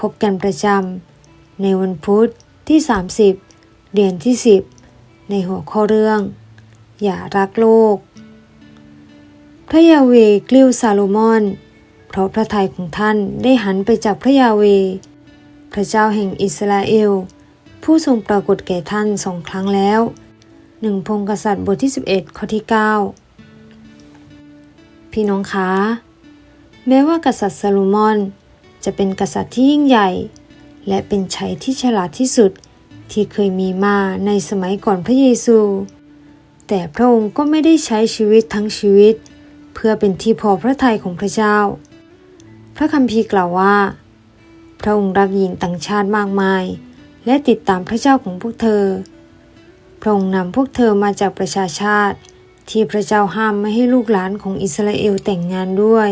พบกันประจำในวันพุธที่ 30 เดือนที่ 10 ในหัวข้อเรื่อง อย่ารักโลก พระยาเวกลิ้วซาโลมอน เพราะพระทัยของท่านได้หันไปจากพระยาเว พระเจ้าแห่งอิสราเอล ผู้ทรงปรากฏแก่ท่านสองครั้งแล้วหนึ่งพงกษัตริย์บทที่ 11 ข้อที่ 9 พี่น้องคะ แม้ว่ากษัตริย์ซาโลมอน จะเป็นกษัตริย์ที่ยิ่งใหญ่ และเป็นชัยที่ฉลาดที่สุดที่เคยมีมาในสมัยก่อนพระเยซู แต่พระองค์ก็ไม่ได้ใช้ชีวิตทั้งชีวิต เพื่อเป็นที่พอพระทัยของพระเจ้า พระคัมภีร์กล่าวว่า พระองค์รักหญิงต่างชาติมากมาย และติดตามพระเจ้าของพวกเธอ พระองค์นำพวกเธอมาจากประชาชาติ ที่พระเจ้าห้ามไม่ให้ลูกหลานของอิสราเอลแต่งงานด้วย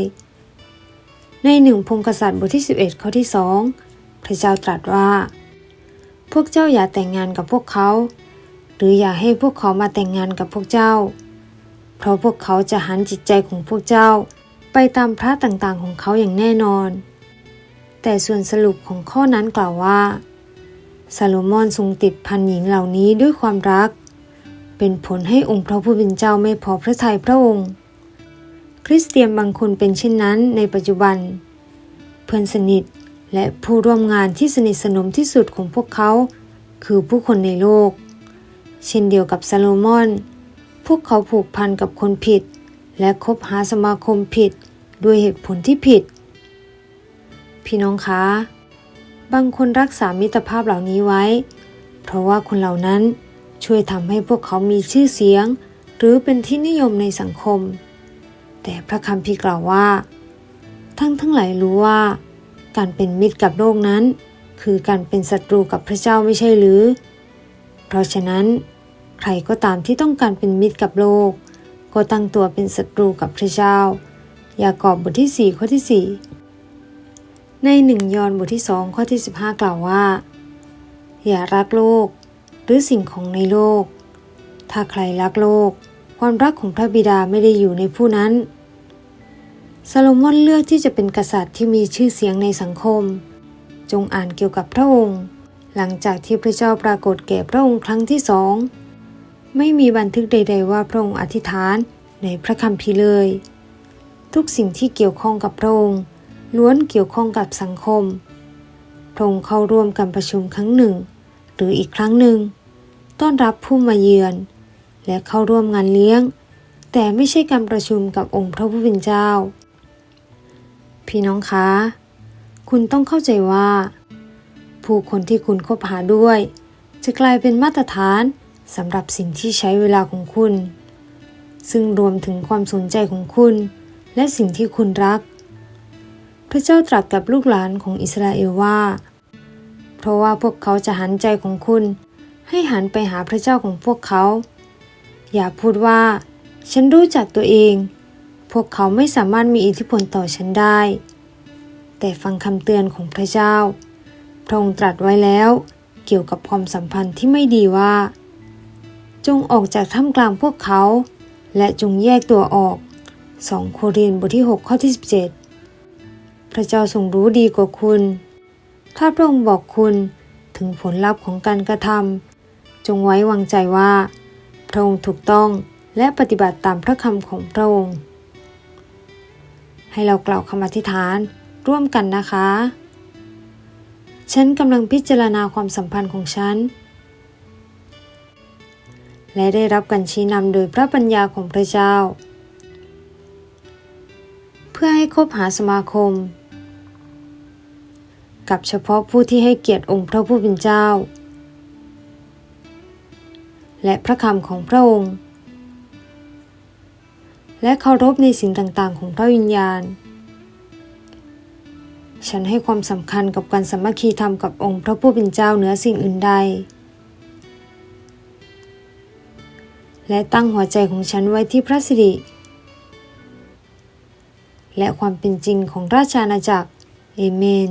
ในหนึ่งพงศ์กษัตริย์บทที่ 11 ข้อที่สองพระเจ้าตรัสว่า พวกเจ้าอย่าแต่งงานกับพวกเขา หรืออย่าให้พวกเขามาแต่งงานกับพวกเจ้า เพราะพวกเขาจะหันจิตใจของพวกเจ้า ไปตามพระต่างๆของเขาอย่างแน่นอน แต่ส่วนสรุปของข้อนั้นกล่าวว่าซาโลมอนทรงติดพันหญิงเหล่านี้ด้วยความรัก เป็นผลให้องค์พระผู้เป็นเจ้าไม่พอพระทัยพระองค์ คริสเตียนบางคนเป็นเช่นนั้นในปัจจุบัน เพื่อนสนิทและผู้ร่วมงานที่สนิทสนมที่สุดของพวกเขา คือผู้คนในโลก เช่นเดียวกับซาโลมอน พวกเขาผูกพันกับคนผิด และคบหาสมาคมผิดด้วยเหตุผลที่ผิด พี่น้องคะ บางคนรักษามิตรภาพเหล่านี้ไว้ เพราะว่าคนเหล่านั้นช่วยทำให้พวกเขามีชื่อเสียง หรือเป็นที่นิยมในสังคม แต่พระคัมภีร์กล่าวว่า ทั้งทั้งหลายรู้ว่า การเป็นมิตรกับโลกนั้น คือการเป็นศัตรูกับพระเจ้าไม่ใช่หรือ เพราะฉะนั้น ใครก็ตามที่ต้องการเป็นมิตรกับโลก ก็ตั้งตัวเป็นศัตรูกับพระเจ้า ยากอบบทที่ 4 ข้อที่ 4 ในหนึ่งยอห์นบทที่2ข้อที่ 15 กล่าวว่า อย่ารักโลกหรือสิ่งของในโลก ถ้าใครรักโลก ความรักของพระบิดาไม่ได้อยู่ในผู้นั้น ซาโลมอนเลือกที่จะเป็นกษัตริย์ที่มีชื่อเสียงในสังคม จงอ่านเกี่ยวกับพระองค์ หลังจากที่พระเจ้าปรากฏแก่พระองค์ครั้งที่สอง ไม่มีบันทึกใด ๆ ว่าพระองค์อธิษฐานในพระคัมภีร์เลย ทุกสิ่งที่เกี่ยวข้องกับพระองค์ ล้วนเกี่ยวข้องกับสังคม พระองค์เข้าร่วมการประชุมครั้งหนึ่ง หรืออีกครั้งหนึ่ง ต้อนรับผู้มาเยือน และเข้าร่วมงานเลี้ยง แต่ไม่ใช่การประชุมกับองค์พระผู้เป็นเจ้า พี่น้องคะ คุณต้องเข้าใจว่า ผู้คนที่คุณคบหาด้วย จะกลายเป็นมาตรฐานสำหรับสิ่งที่ใช้เวลาของคุณ ซึ่งรวมถึงความสนใจของคุณ และสิ่งที่คุณรัก พระเจ้าตรัสกับลูกหลานของอิสราเอลว่า เพราะว่าพวกเขาจะหันใจของคุณ ให้หันไปหาพระเจ้าของพวกเขา อย่าพูดว่า ฉันรู้จักตัวเอง วกเขาไม่สามารถมีอิทธิพลต่อฉันได้ แต่ฟังคำเตือนของพระเจ้า พระองค์ตรัสไว้แล้วเกี่ยวกับความสัมพันธ์ที่ไม่ดีว่า จงออกจากท่ามกลางพวกเขา และจงแยกตัวออก 2 โครินธ์บทที่ 6 ข้อที่ 17 พระเจ้าทรงรู้ดีกว่าคุณ ถ้าพระองค์บอกคุณถึงผลลัพธ์ของการกระทำจงไว้วางใจว่า พระองค์ถูกต้องและปฏิบัติตามพระคำของพระองค์ ให้เรากล่าวคำอธิษฐานร่วมกันนะคะ ฉันกำลังพิจารณาความสัมพันธ์ของฉัน และได้รับการชี้นำโดยพระปัญญาของพระเจ้า เพื่อให้คบหาสมาคม กับเฉพาะผู้ที่ให้เกียรติองค์พระผู้เป็นเจ้า และพระคำของพระองค์ และเคารพในสิ่งต่างๆ ของพระวิญญาณ ฉันให้ความสำคัญกับการสามัคคีธรรมกับองค์พระผู้เป็นเจ้าเหนือสิ่งอื่นใด และตั้งหัวใจของฉันไว้ที่พระสิริ และความเป็นจริงของราชอาณาจักร เอเมน